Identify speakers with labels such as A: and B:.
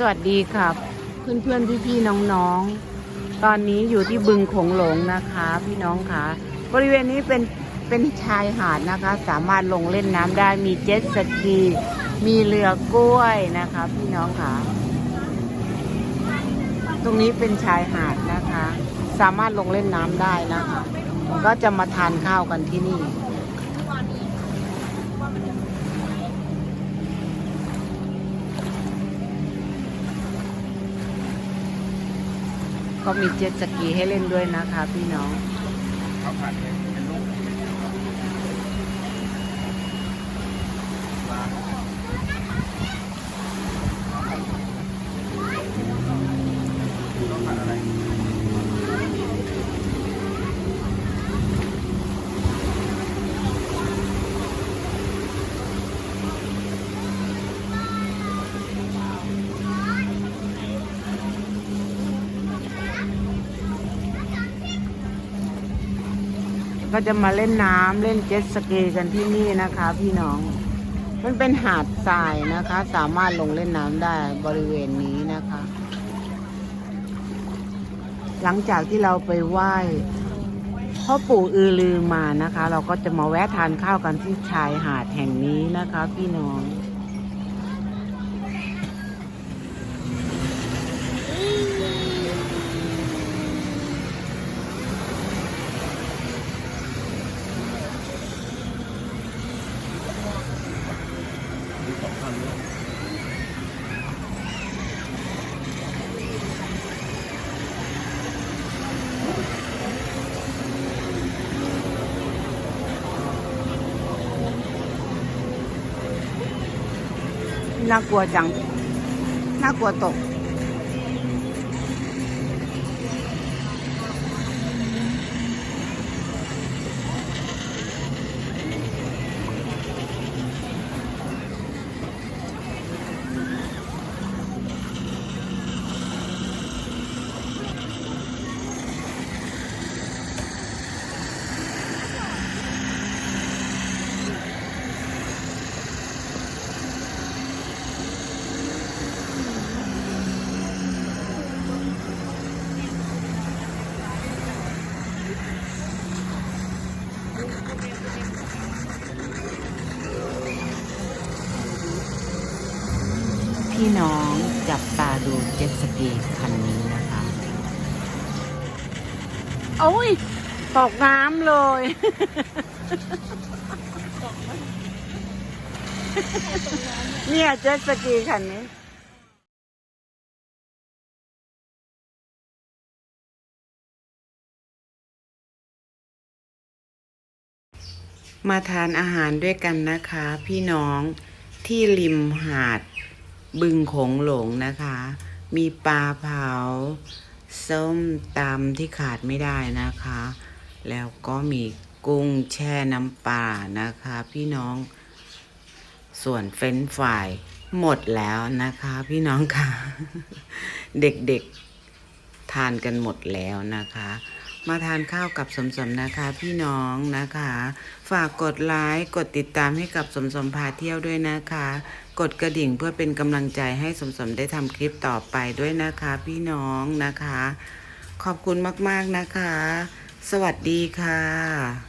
A: สวัสดีครับ เพื่อนเพื่อนพี่พี่ๆน้องตอนนี้อยู่ที่บึงโขงหลงนะคะ พี่น้องคะบริเวณนี้เป็นเป็นชายหาดนะคะ สามารถลงเล่นน้ำได้มีเจ็ตสกีมีเรือกล้วยนะคะ พี่น้องคะตรงนี้เป็นชายหาดนะคะ สามารถลงเล่นน้ำได้นะคะ ก็จะมาทานข้าวกันที่นี่ ก็มีเจ็ตสกีให้เล่นด้วยนะคะพี่น้อง
B: ข้าผัดเนี่ยเป็นลูกข้าวผัดอะไร
A: ก็จะมาเล่นน้ำเล่นเจ็ตสกีกันที่นี่นะคะ พี่น้อง มันเป็นหาดทรายนะคะ สามารถลงเล่นน้ำได้บริเวณนี้นะคะ หลังจากที่เราไปไหว้พ่อปู่อือลือมานะคะ เราก็จะมาแวะทานข้าวกันที่ชายหาดแห่งนี้นะคะ พี่น้อง น่ากลัวจัง น่ากลัวตก พี่น้องจับตาดูเจ็ตสกีคันนี้นะคะ โอ้ย ตกน้ำเลย เนี่ยเจ็ตสกีคันนี้มาทานอาหารด้วยกันนะคะ พี่น้องที่ริมหาด บึงโขงหลงนะคะ มีปลาเผา ส้มตำที่ขาดไม่ได้นะคะ แล้วก็มีกุ้งแช่น้ำปลานะคะ พี่น้อง ส่วนเฟรนช์ฟรายหมดแล้วนะคะ พี่น้องค่ะ เด็กๆทานกันหมดแล้วนะคะ มาทานข้าวกับสมสมนะคะพี่น้องนะคะ ฝากกดไลค์กดติดตามให้กับสมสมพาเที่ยวด้วยนะคะ กดกระดิ่งเพื่อเป็นกำลังใจให้สมสมได้ทำคลิปต่อไปด้วยนะคะ พี่น้องนะคะ ขอบคุณมากๆนะคะ สวัสดีค่ะ